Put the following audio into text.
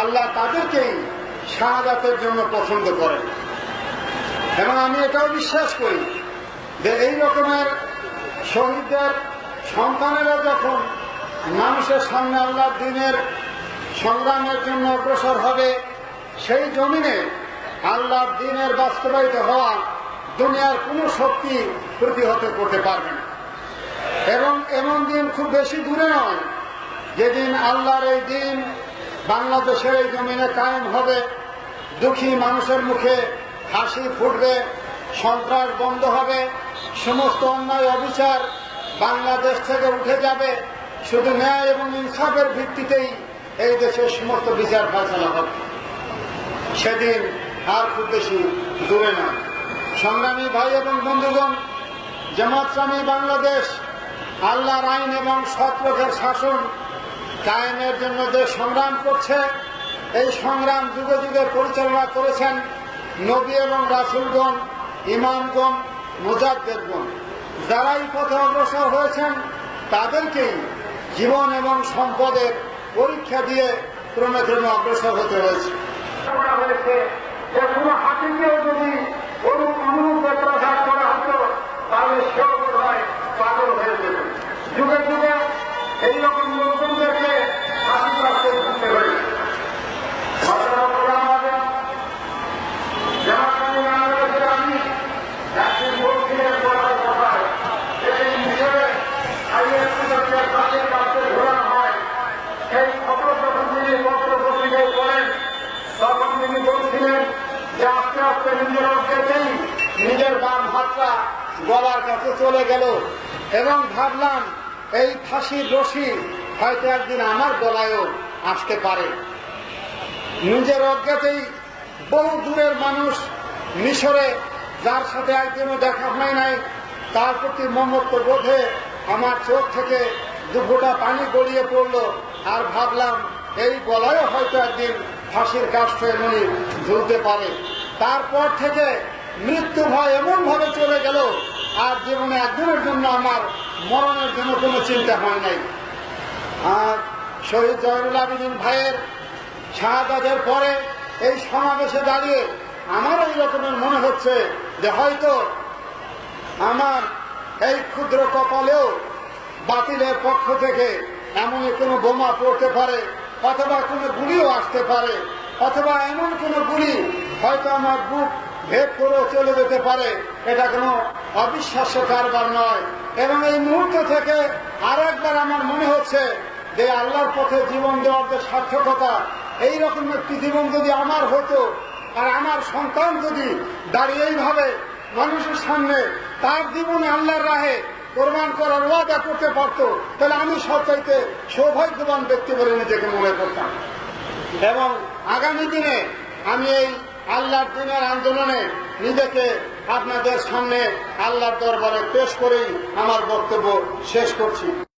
আল্লাহ তাদেরকেই শাহাদাতের জন্য পছন্দ করেন। এবং আমি এটাও বিশ্বাস করি যে এই রকমের শহীদদের সন্তানেরা যখন মানুষের সামনে আল্লাহ দিনের সংগ্রামের জন্য অগ্রসর হবে, সেই জমিনে আল্লাহর দিনের বাস্তবায়িত হওয়া দুনিয়ার কোনো শক্তি প্রতিহত করতে পারবে না। এবং এমন দিন খুব বেশি দূরে নয়, যেদিন আল্লাহর এই দিন বাংলাদেশের এই জমিনে কায়েম হবে, দুঃখী মানুষের মুখে হাসি ফুটবে, সন্ত্রাস বন্ধ হবে, সমস্ত অন্যায় অবিচার বাংলাদেশ থেকে উঠে যাবে। শুধু ন্যায় এবং ইনসাফের ভিত্তিতেই এই দেশের সমস্ত বিচার ফেসলা হবে। সেদিন আর খুব বেশি দূরে না সংগ্রামী ভাই এবং বন্ধুগণ জামাতস্বামী বাংলাদেশ, আল্লাহর আইন এবং সৎপথের শাসন কায়েমের জন্য যে সংগ্রাম করছে, এই সংগ্রাম যুগে যুগে পরিচালনা করেছেন নবী এবং রাসুলগণ, ইমামগণ, মুজাদ্দেদগণ। যারা এই পথে অগ্রসর হয়েছেন, তাদেরকেই জীবন এবং সম্পদের পরীক্ষা দিয়ে ক্রমে ক্রমে অগ্রসর হতে হয়েছে করা হয়েছে যে কোনো হাতিকেও যদি অনু অনুরূপ প্রচার করা হতো তাহলে সেও বোধ হয় পাগল হয়ে যেত যুগে যুগে এইরকম লোকজনদেরকে হাসি প্রাপ্ত করতে হয়েছে আমি একদিন বলছিলেন বলার কথায় যে এই মিশরে আইএসপিকে তাদের কাছে ঘোরানো হয় সেই খবর যখন তিনি পত্র পত্রিকায় পড়েন তখন তিনি বলছিলেন যে আস্তে আস্তে নিজের অজ্ঞাতেই নিজের বাম হাতটা গলার কাছে চলে গেল এবং ভাবলাম এই ফাঁসির রশি হয়তো একদিন আমার গলায়ও আসতে পারে। নিজের অজ্ঞাতেই বহু দূরের মানুষ মিশরে, যার সাথে একদিনও দেখা হয় নাই, তার প্রতি মমত্ব বোধে আমার চোখ থেকে দুপুটা পানি গড়িয়ে পড়ল। আর ভাবলাম, এই গলায়ও হয়তো একদিন ফাঁসির কাষ্ঠে এমনি ঝুলতে পারে। তারপর থেকে মৃত্যু ভয় এমন ভাবে চলে গেল, আর জীবনে একদিনের জন্য আমার মরণের জন্য কোনো চিন্তা হয় নাই। আর শহীদ জয়নুল আবিদিন ভাইয়ের শাহাদাতের পরে এই সমাবেশে দাঁড়িয়ে আমার এই রকমের মনে হচ্ছে যে হয়তো আমার এই ক্ষুদ্র কপালেও বাতিলের পক্ষ থেকে এমনই কোনো বোমা পড়তে পারে, অথবা কোনো গুলিও আসতে পারে, অথবা এমন কোনো গুলি হয়তো আমার বুক ভেদ করেও চলে যেতে পারে। এটা কোনো অবিশ্বাস্য কারবার নয়। এবং এই মুহূর্ত থেকে আর একবার আমার মনে হচ্ছে যে আল্লাহর পথে জীবন দেওয়ার যে সার্থকতা এইরকম একটি জীবন যদি আমার হতো, আর আমার সন্তান যদি দাঁড়িয়ে এইভাবে মানুষের সামনে, তার জীবনে আল্লাহর রাহে কোরবান করার ওয়াদা করতে পারত, তাহলে আমি সবচাইতে সৌভাগ্যবান ব্যক্তি বলে নিজেকে মনে করতাম। এবং আগামী দিনে আমি এই আল্লাহর দিনের আন্দোলনে নিজেকে আপনাদের সামনে আল্লাহর দরবারে পেশ করেই আমার বক্তব্য শেষ করছি।